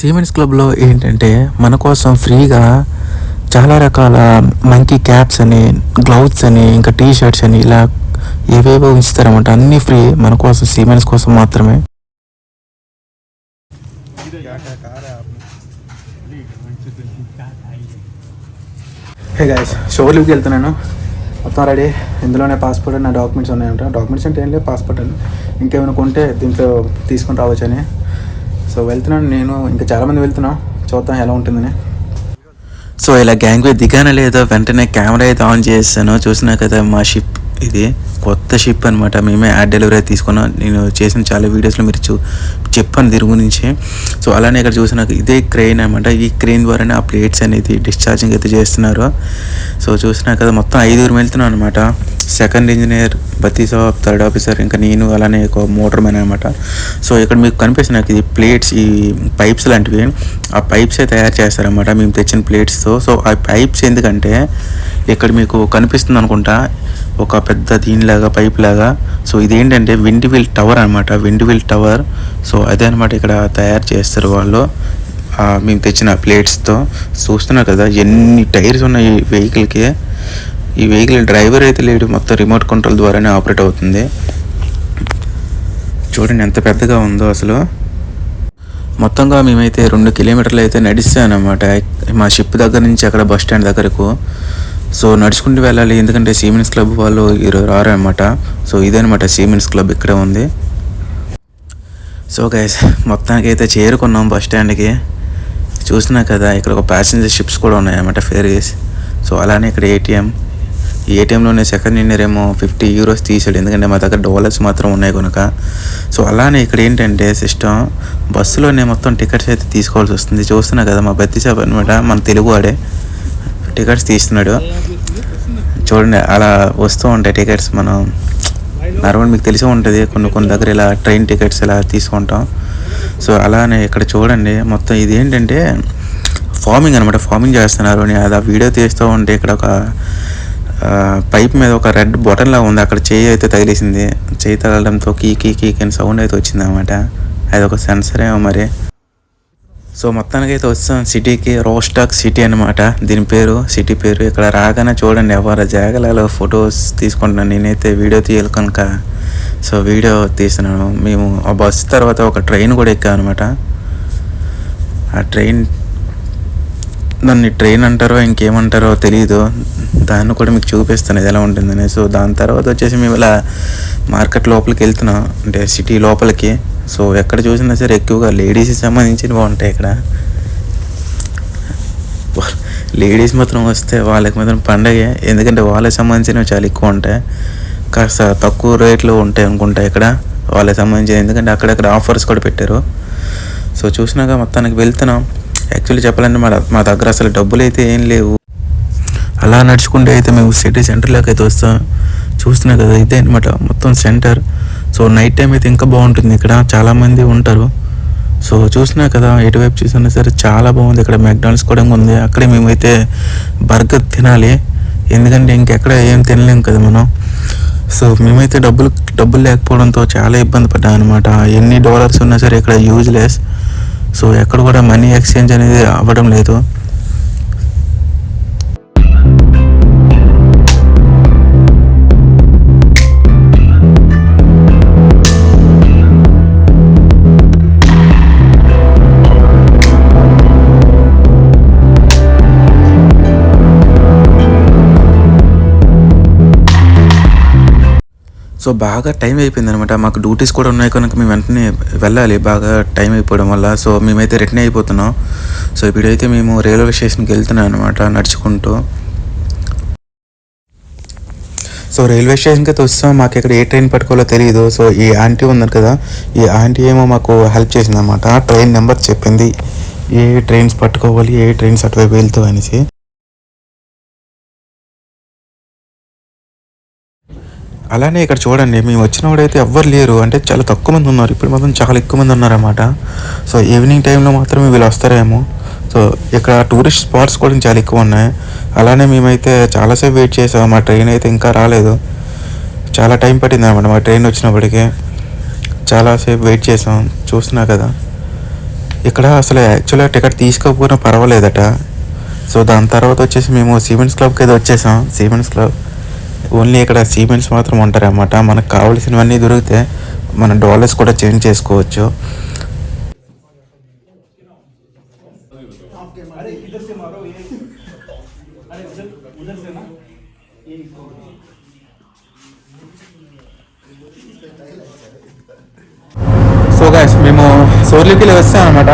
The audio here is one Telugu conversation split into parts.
సీమెన్స్ క్లబ్లో ఏంటంటే మన కోసం ఫ్రీగా చాలా రకాల మంకీ క్యాప్స్ అని గ్లౌస్ అని ఇంకా టీ షర్ట్స్ అని ఇలా ఏవేవో ఉంచుతారన్నమాట. అన్నీ ఫ్రీ మన కోసం సీమెన్స్ కోసం మాత్రమే. హే గాయస్ షోర్లీకి వెళ్తున్నాను. మొత్తం రెడీ ఇందులోనే పాస్పోర్ట్ నా డాక్యుమెంట్స్ ఉన్నాయంట. డాక్యుమెంట్స్ అంటే ఏం లేదు పాస్పోర్ట్ అని ఇంకేమైనా కొంటే దీంట్లో తీసుకొని రావచ్చని. సో వెళ్తున్నాను నేను. ఇంకా చాలామంది వెళ్తున్నాం. చూద్దాం ఎలా ఉంటుందని. సో ఇలా గ్యాంగ్వే దిగాన లేదో వెంటనే కెమెరా అయితే ఆన్ చేస్తాను. చూసినా కదా మా షిప్ ఇది కొత్త షిప్ అనమాట మేమే యాడ్ డెలివరీ తీసుకున్నాం. నేను చేసిన చాలా వీడియోస్లో మీరు చూ చెప్పాను దీని గురించి. సో అలానే ఇక్కడ చూసిన ఇదే క్రెయిన్ అనమాట ఈ క్రెయిన్ ద్వారానే ఆ ప్లేట్స్ అనేది డిశ్చార్జింగ్ అయితే చేస్తున్నారు. సో చూసినా కదా మొత్తం ఐదుగురు వెళ్తున్నాం అనమాట సెకండ్ ఇంజనీర్ బతీసా థర్డ్ ఆఫీసర్ ఇంకా నేను అలానే ఒక మోటార్ మ్యాన్ అనమాట సో ఇక్కడ మీకు కనిపిస్తున్నాయి ఇది ప్లేట్స్ ఈ పైప్స్ లాంటివి. ఆ పైప్సే తయారు చేస్తారనమాట మేము తెచ్చిన ప్లేట్స్తో. సో ఆ పైప్స్ ఎందుకంటే ఇక్కడ మీకు కనిపిస్తుంది అనుకుంటా. ఒక పెద్ద దీనిలాగా పైప్ లాగా. సో ఇదేంటంటే విండివిల్ టవర్ అనమాట విండివిల్ టవర్ సో అదే అనమాట ఇక్కడ తయారు చేస్తారు వాళ్ళు. మేము తెచ్చిన ప్లేట్స్తో చూస్తున్నారు కదా ఎన్ని టైర్స్ ఉన్నాయి ఈ వెహికల్కి. ఈ వెహికల్ డ్రైవర్ అయితే లేడు. మొత్తం రిమోట్ కంట్రోల్ ద్వారానే ఆపరేట్ అవుతుంది. చూడండి ఎంత పెద్దగా ఉందో అసలు. మొత్తంగా మేమైతే రెండు కిలోమీటర్లు అయితే నడిస్తానమాట మా షిప్ దగ్గర నుంచి అక్కడ బస్ స్టాండ్ దగ్గరకు. సో నడుచుకుంటూ వెళ్ళాలి. ఎందుకంటే సీమెన్స్ క్లబ్ వాళ్ళు ఈరోజు రారనమాట సో ఇదనమాట సీమెన్స్ క్లబ్ ఇక్కడే ఉంది. సో గైస్ మొత్తానికి అయితే చేరుకున్నాం బస్ స్టాండ్కి చూసినా కదా ఇక్కడ ఒక ప్యాసింజర్ షిప్స్ కూడా ఉన్నాయన్నమాట ఫెరీస్ సో అలానే ఇక్కడ ఏటీఎం ఈ ఏటీఎంలోనే సెకండ్ ఇండియర్ ఏమో ఫిఫ్టీ యూరోస్ తీసాడు. ఎందుకంటే మా దగ్గర డాలర్స్ మాత్రం ఉన్నాయి కనుక సో అలానే ఇక్కడ ఏంటంటే సిస్టమ్ బస్సులోనే మొత్తం టికెట్స్ అయితే తీసుకోవాల్సి వస్తుంది. చూస్తున్నా కదా మా బత్తి షాప్ అనమాట మన తెలుగు వాడే టికెట్స్ తీస్తున్నాడు. చూడండి అలా వస్తూ ఉంటాయి టికెట్స్. మనం నార్మల్ మీకు తెలిసే ఉంటుంది కొన్ని కొన్ని దగ్గర ఇలా ట్రైన్ టికెట్స్ ఇలా తీసుకుంటాం సో అలానే ఇక్కడ చూడండి మొత్తం ఇది ఏంటంటే ఫార్మింగ్ అనమాట ఫార్మింగ్ చేస్తున్నారు. అని అది ఆ వీడియో తీస్తూ ఉంటే ఇక్కడ ఒక పైప్ మీద ఒక రెడ్ బటన్ లా ఉంది. అక్కడ చేయి అయితే తగిలేసింది. చేయి తగలడంతో కీ కీ కీ అని సౌండ్ అయితే వచ్చింది అనమాట అది ఒక సెన్సర్ ఏమో మరి. సో మొత్తానికి అయితే వస్తాం సిటీకి రోస్టాక్ సిటీ అనమాట దీని పేరు సిటీ పేరు ఇక్కడ రాగానే చూడండి ఎవరు జాగలలో ఫొటోస్ తీసుకుంటున్నాను నేనైతే వీడియో తీయాలి కనుక. సో వీడియో తీస్తున్నాను. మేము ఆ బస్సు తర్వాత ఒక ట్రైన్ కూడా ఎక్కాం అనమాట ఆ ట్రైన్ దాన్ని ట్రైన్ అంటారో ఇంకేమంటారో తెలియదు దాన్ని కూడా మీకు చూపిస్తాను ఇది ఎలా ఉంటుందని. సో దాని తర్వాత వచ్చేసి మేము ఇలా మార్కెట్ లోపలికి వెళ్తున్నాం. అంటే సిటీ లోపలికి. సో ఎక్కడ చూసినా సరే ఎక్కువగా లేడీస్కి సంబంధించినవి ఉంటాయి ఇక్కడ. లేడీస్ మాత్రం వస్తే వాళ్ళకి మాత్రం పండగే ఎందుకంటే వాళ్ళకి సంబంధించినవి చాలా ఎక్కువ ఉంటాయి. కాస్త తక్కువ రేట్లో ఉంటాయి అనుకుంటా ఇక్కడ వాళ్ళకి సంబంధించి ఎందుకంటే అక్కడక్కడ ఆఫర్స్ కూడా పెట్టారు. సో చూసినాక మొత్తానికి వెళ్తున్నాం. యాక్చువల్లీ చెప్పాలంటే మా మా దగ్గర అసలు డబ్బులు అయితే ఏం లేవు. అలా నడుచుకుంటే అయితే మేము సిటీ సెంటర్లోకి అయితే వస్తాం. చూస్తున్నా కదా ఇదే అనమాట మొత్తం సెంటర్. సో నైట్ టైం అయితే ఇంకా బాగుంటుంది. ఇక్కడ చాలామంది ఉంటారు. సో చూసినా కదా ఎటువైపు చూసినా సరే చాలా బాగుంది. ఇక్కడ మెక్డానల్డ్స్ కూడా ఉంది. అక్కడే మేమైతే బర్గర్ తినాలి. ఎందుకంటే ఇంకెక్కడ ఏం తినలేం కదా మనం. సో మేమైతే డబ్బులు డబ్బులు లేకపోవడంతో చాలా ఇబ్బంది పడ్డాం అనమాట ఎన్ని డాలర్స్ ఉన్నా సరే ఇక్కడ యూజ్లెస్ సో ఎక్కడ కూడా మనీ ఎక్స్చేంజ్ అనేది అవ్వడం లేదు. సో బాగా టైం అయిపోయింది అనమాట మాకు డ్యూటీస్ కూడా ఉన్నాయి కనుక మేము వెంటనే వెళ్ళాలి. బాగా టైం అయిపోవడం వల్ల. సో మేమైతే రిటర్న్ అయిపోతున్నాం. సో ఇప్పుడైతే మేము రైల్వే స్టేషన్కి వెళ్తున్నాం అనమాట నడుచుకుంటూ. సో రైల్వే స్టేషన్కి అయితే వస్తాం. మాకు ఇక్కడ ఏ ట్రైన్ పట్టుకోవాలో తెలియదు సో ఈ ఆంటీ ఉన్నారు కదా. ఈ ఆంటీ ఏమో మాకు హెల్ప్ చేసింది అనమాట ట్రైన్ నెంబర్ చెప్పింది. ఏ ట్రైన్స్ పట్టుకోవాలి ఏ ట్రైన్స్ అటువైపు వెళ్తావు అనేసి. అలానే ఇక్కడ చూడండి మేము వచ్చినప్పుడైతే ఎవ్వరు లేరు. అంటే చాలా తక్కువ మంది ఉన్నారు. ఇప్పుడు మాత్రం చాలా ఎక్కువ మంది ఉన్నారన్నమాట. సో ఈవినింగ్ టైంలో మాత్రమే వీళ్ళు వస్తారేమో. సో ఇక్కడ టూరిస్ట్ స్పాట్స్ కూడా చాలా ఎక్కువ ఉన్నాయి. అలానే మేమైతే చాలాసేపు వెయిట్ చేసాం. మా ట్రైన్ అయితే ఇంకా రాలేదు. చాలా టైం పట్టింది అనమాట మా ట్రైన్ వచ్చినప్పటికీ. చాలాసేపు వెయిట్ చేసాం. చూస్తున్నా కదా. ఇక్కడ అసలు యాక్చువల్గా టికెట్ తీసుకోకపోయినా పర్వాలేదట. సో దాని తర్వాత వచ్చేసి మేము సిమెంట్స్ క్లబ్కి అయితే వచ్చేసాం. సిమెంట్స్ క్లబ్ ఓన్లీ ఇక్కడ సిమెంట్స్ మాత్రం ఉంటారన్నమాట. మనకు కావాల్సినవన్నీ దొరికితే మన డాలర్స్ కూడా చేంజ్ చేసుకోవచ్చు. సో గాయస్ మేము సోర్లీకి వస్తాం అనమాట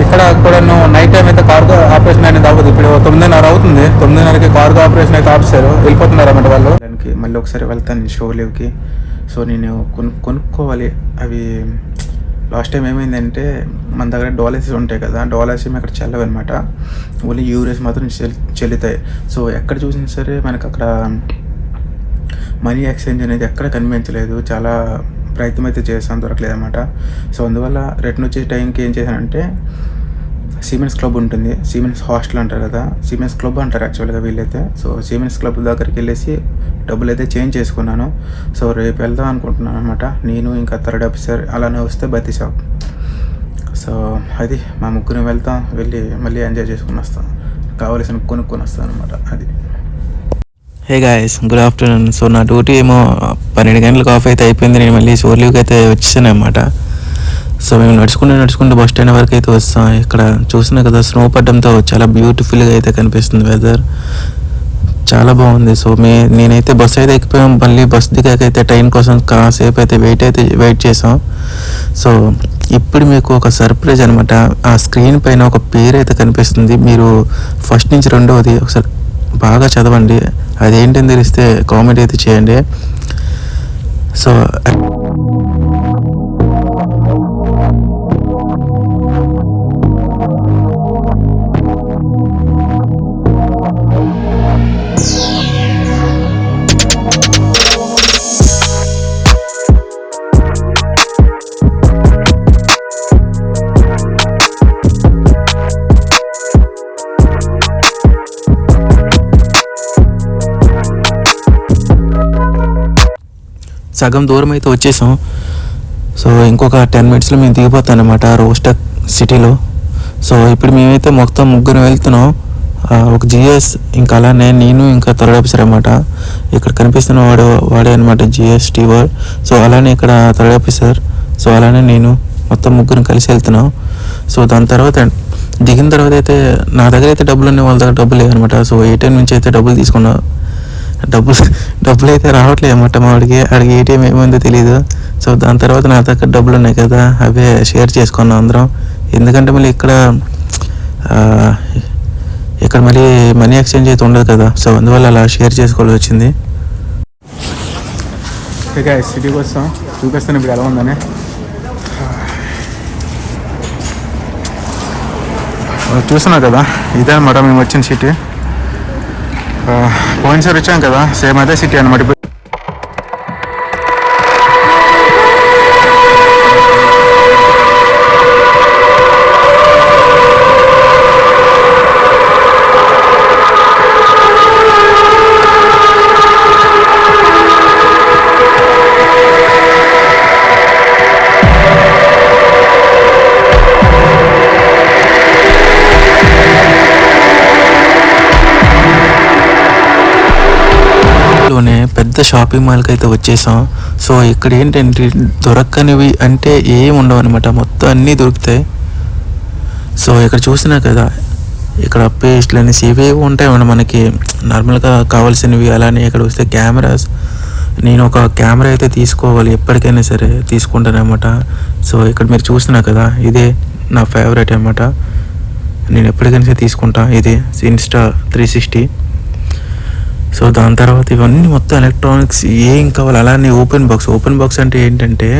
ఇక్కడ కూడా నైట్ టైం అయితే కార్గో ఆపరేషన్ అనేది అవ్వదు. ఇప్పుడు తొమ్మిదిన్నర అవుతుంది. తొమ్మిదిన్నరకి కార్గో ఆపరేషన్ అయితే ఆపేశారు. వెళ్ళిపోతున్నారు అన్నమాట వాళ్ళు. దానికి మళ్ళీ ఒకసారి వెళ్తాను షో లీవ్కి సో నేను కొను కొనుక్కోవాలి. అవి లాస్ట్ టైం ఏమైందంటే మన దగ్గర డాలర్స్ ఉంటాయి కదా డాలర్స్ అక్కడ చెల్లవు అనమాట ఓన్లీ యూరోస్ మాత్రం చెల్- చెల్లుతాయి. సో ఎక్కడ చూసినా సరే మనకు అక్కడ మనీ ఎక్స్చేంజ్ అనేది ఎక్కడ కనిపించలేదు. చాలా ప్రయత్నం అయితే చేసాం దొరకలేదు అనమాట సో అందువల్ల రిటర్న్ వచ్చే టైంకి ఏం చేశానంటే సిమెన్స్ క్లబ్ ఉంటుంది. సిమెంట్స్ హాస్టల్ అంటారు కదా. సిమెంట్స్ క్లబ్ అంటారు యాక్చువల్గా వీళ్ళైతే. సో సిమెంట్స్ క్లబ్ దగ్గరికి వెళ్ళేసి డబ్బులు అయితే చేంజ్ చేసుకున్నాను. సో రేపు వెళ్దాం అనుకుంటున్నాను అనమాట నేను ఇంకా థర్డ్ ఆఫీసర్ అలానే వస్తే బతి షాప్ సో అది మా ముగ్గురు వెళ్తాం వెళ్ళి మళ్ళీ ఎంజాయ్ చేసుకుని వస్తాం. కావలసిన కొనుక్కొని వస్తాను అనమాట అది. Hey guys good afternoon so నా డ్యూటీ ఏమో పన్నెండు గంటలకు ఆఫ్ అయితే అయిపోయింది. నేను మళ్ళీ షోర్ లీవ్కి అయితే వచ్చేసాను అనమాట సో మేము నడుచుకుంటూ నడుచుకుంటూ బస్ స్టాండ్ వరకు అయితే వస్తాం. ఇక్కడ చూసినా కదా స్నో పడ్డంతో చాలా బ్యూటిఫుల్గా అయితే కనిపిస్తుంది వెదర్ చాలా బాగుంది. సో మే నేనైతే బస్ అయితే ఎక్కిపోయాం. మళ్ళీ బస్ దిగాక అయితే ట్రైన్ కోసం కాసేపు అయితే వెయిట్ అయితే వెయిట్ చేసాం. సో ఇప్పుడు మీకు ఒక సర్ప్రైజ్ అనమాట ఆ స్క్రీన్ పైన ఒక పేరు అయితే కనిపిస్తుంది. మీరు ఫస్ట్ నుంచి రెండవది ఒకసారి బాగా చదవండి. అదేంటని తెలిస్తే కామెంట్ అయితే చేయండి. సో సగం దూరం అయితే వచ్చేసాం. సో ఇంకొక టెన్ మినిట్స్లో మేము దిగిపోతాం అనమాట రోస్టక్ సిటీలో సో ఇప్పుడు మేమైతే మొత్తం ముగ్గురు వెళ్తున్నాం. ఒక జిఎస్ ఇంకా అలానే నేను ఇంకా థర్డ్ ఆఫీసర్ అనమాట ఇక్కడ కనిపిస్తున్న వాడు వాడే అనమాట జిఎస్ టీవర్ సో అలానే ఇక్కడ థర్డ్ ఆఫీసర్ సో అలానే నేను మొత్తం ముగ్గురు కలిసి వెళ్తున్నాం. సో దాని తర్వాత దిగిన తర్వాత అయితే నా దగ్గర అయితే డబ్బులు ఉన్నాయి వాళ్ళ దగ్గర డబ్బులు లేవన్నమాట. సో ఏటీఎం నుంచి అయితే డబ్బులు తీసుకున్నా డబ్బులు డబ్బులు అయితే రావట్లేదు అన్నమాట. మా అడిగి ఏటీఎం ఏమైందో తెలియదు సో దాని తర్వాత నా దగ్గర డబ్బులు ఉన్నాయి కదా అవే షేర్ చేసుకున్నాం అందరం. ఎందుకంటే మళ్ళీ ఇక్కడ ఇక్కడ మళ్ళీ మనీ ఎక్స్చేంజ్ అయితే ఉండదు కదా. సో అందువల్ల అలా షేర్ చేసుకోవాల్సి వచ్చింది. ఇక సిటీకి వస్తాం చూపిస్తాను ఇప్పుడు ఎలా ఉందని. చూస్తున్నావు కదా ఇదే అన్నమాట మేము వచ్చిన సిటీ పోయినసారి వచ్చాం కదా సేమ్ అదే సిటీ అనమాట పెద్ద షాపింగ్ మాల్కి అయితే వచ్చేసాం. సో ఇక్కడ ఏంటంటే దొరకనివి అంటే ఏం ఉండవు అనమాట మొత్తం అన్నీ దొరుకుతాయి. సో ఇక్కడ చూసినా కదా ఇక్కడ పేస్ట్లు అనేసి ఇవేవి ఉంటాయి మన మనకి. నార్మల్గా కావాల్సినవి అలానే ఇక్కడ వస్తే కెమెరాస్ నేను ఒక కెమెరా అయితే తీసుకోవాలి ఎప్పటికైనా సరే తీసుకుంటాను అనమాట సో ఇక్కడ మీరు చూసినా కదా ఇదే నా ఫేవరెట్ అనమాట నేను ఎప్పటికైనా సరే తీసుకుంటా ఇది ఇన్స్టా త్రీ సిక్స్టీ సో దాని తర్వాత ఇవన్నీ మొత్తం ఎలక్ట్రానిక్స్ ఏం కావాలి? అలానే ఓపెన్ బాక్స్ ఓపెన్ బాక్స్ అంటే ఏంటంటే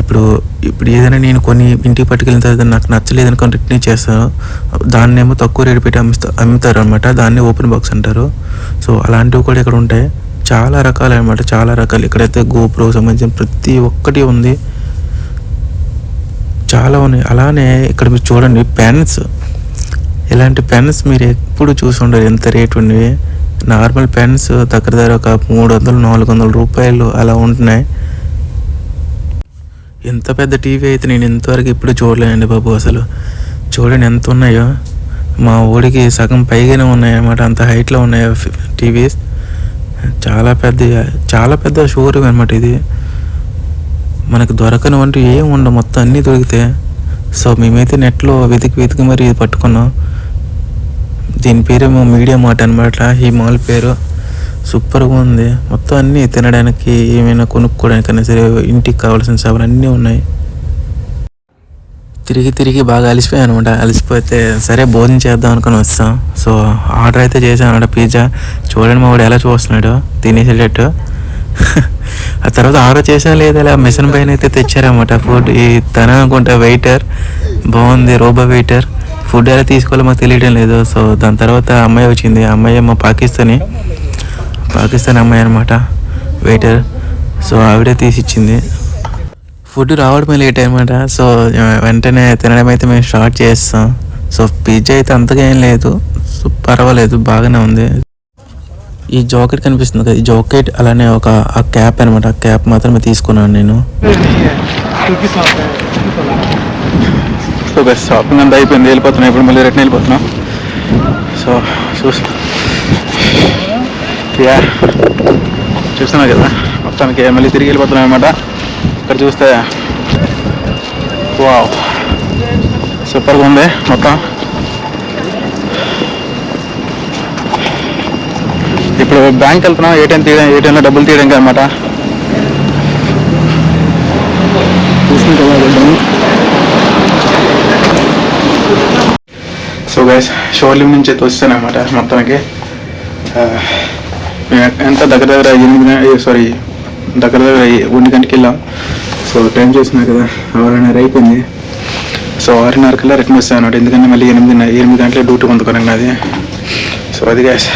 ఇప్పుడు ఇప్పుడు ఏదైనా నేను కొన్ని ఇంటికి పట్టుకెళ్ళిన తర్వాత నాకు నచ్చలేదు అనుకుని రిటర్న్ చేస్తాను దాన్ని ఏమో తక్కువ రేటు పెట్టి అమ్ముతా అమ్ముతారు అనమాట దాన్ని ఓపెన్ బాక్స్ అంటారు. సో అలాంటివి కూడా ఇక్కడ ఉంటాయి. చాలా రకాలు అనమాట చాలా రకాలు. ఇక్కడైతే గోప్రో సంబంధించిన ప్రతి ఒక్కటి ఉంది. చాలా ఉన్నాయి. అలానే ఇక్కడ మీరు చూడండి పెన్స్ ఇలాంటి పెన్స్ మీరు ఎప్పుడు చూసి ఉండరు. ఎంత రేటు ఉండేవి? నార్మల్ పెన్స్ దగ్గర దగ్గర ఒక మూడు వందలు నాలుగు వందల రూపాయలు అలా ఉంటున్నాయి. ఎంత పెద్ద టీవీ అయితే నేను ఇంతవరకు ఇప్పుడు చూడలేనండి బాబు అసలు. చూడండి ఎంత ఉన్నాయో. మా ఊడికి సగం పైగానే ఉన్నాయి అన్నమాట అంత హైట్లో ఉన్నాయి టీవీస్. చాలా పెద్ద చాలా పెద్ద షోరూమ్ అనమాట ఇది. మనకు దొరకని వంటి ఏం ఉండవు. మొత్తం అన్నీ దొరికితే. సో మేమైతే నెట్లో వెతికి వెతికి మరి ఇది పట్టుకున్నాం. దీని పేరేమో మీడియా మార్ట్ అనమాట ఈ మాల్ పేరు సూపర్గా ఉంది. మొత్తం అన్నీ తినడానికి ఏమైనా కొనుక్కోవడానికైనా సరే ఇంటికి కావాల్సిన సేవలు అన్నీ ఉన్నాయి. తిరిగి తిరిగి బాగా అలసిపోయాను అనమాట అలసిపోతే సరే భోజనం చేద్దాం అనుకుని వస్తాం. సో ఆర్డర్ అయితే చేశాను అనమాట పిజ్జా. చూడండి మా వాడు ఎలా చూస్తున్నాడు. తినేసేటట్టు ఆ తర్వాత ఆర్డర్ చేసా లేదా ఇలా మిషన్ పైన అయితే తెచ్చారన్నమాట. ఫుడ్. ఈ తన అనుకుంటా వెయిటర్. బాగుంది రోబో వెయిటర్. ఫుడ్ ఎలా తీసుకోవాలో మాకు తెలియడం లేదు. సో దాని తర్వాత అమ్మాయి వచ్చింది. ఆ అమ్మాయి మా పాకిస్తానీ. పాకిస్తాన్ అమ్మాయి అనమాట వెయిటర్. సో ఆవిడే తీసిచ్చింది ఫుడ్ రావడమే లేట్ అనమాట సో వెంటనే తినడం అయితే మేము స్టార్ట్ చేస్తాం. సో పిజ్జా అయితే అంతగా ఏం లేదు. సో పర్వాలేదు బాగానే ఉంది. ఈ జాకెట్ కనిపిస్తుంది కదా ఈ జాకెట్ అలానే ఒక ఆ క్యాప్ అనమాట ఆ క్యాప్ మాత్రమే తీసుకున్నాను నేను. సో బస్ షాపింగ్ అంతా అయిపోయింది. వెళ్ళిపోతున్నాం. ఇప్పుడు మళ్ళీ రిటర్న్ వెళ్ళిపోతున్నాం. సో చూస్తా యా చూస్తున్నా కదా. మొత్తానికి మళ్ళీ తిరిగి వెళ్ళిపోతున్నాం అనమాట ఇక్కడ చూస్తే వావ్ సూపర్గా ఉంది మొత్తం. ఇప్పుడు బ్యాంక్ వెళ్తున్నాం ఏటీఎం తీయడం ఏటీఎంలో డబ్బులు తీయడానికి అనమాట చూసింది కదా డబ్బులు. సో గైస్ షోలిం నుంచి అయితే వస్తానమాట మొత్తానికి. ఎంత దగ్గర దగ్గర ఎనిమిది సారీ దగ్గర దగ్గర ఒంటి గంటకి వెళ్ళాం. సో టైం చూసినా కదా ఆరున్నర అయిపోయింది. సో ఆరున్నర కల్లా రిటర్న్ వస్తాను అనమాట ఎందుకంటే మళ్ళీ ఎనిమిది ఎనిమిది గంటల డ్యూటీ పొందుకోనండి అది సో అది గ్యాస్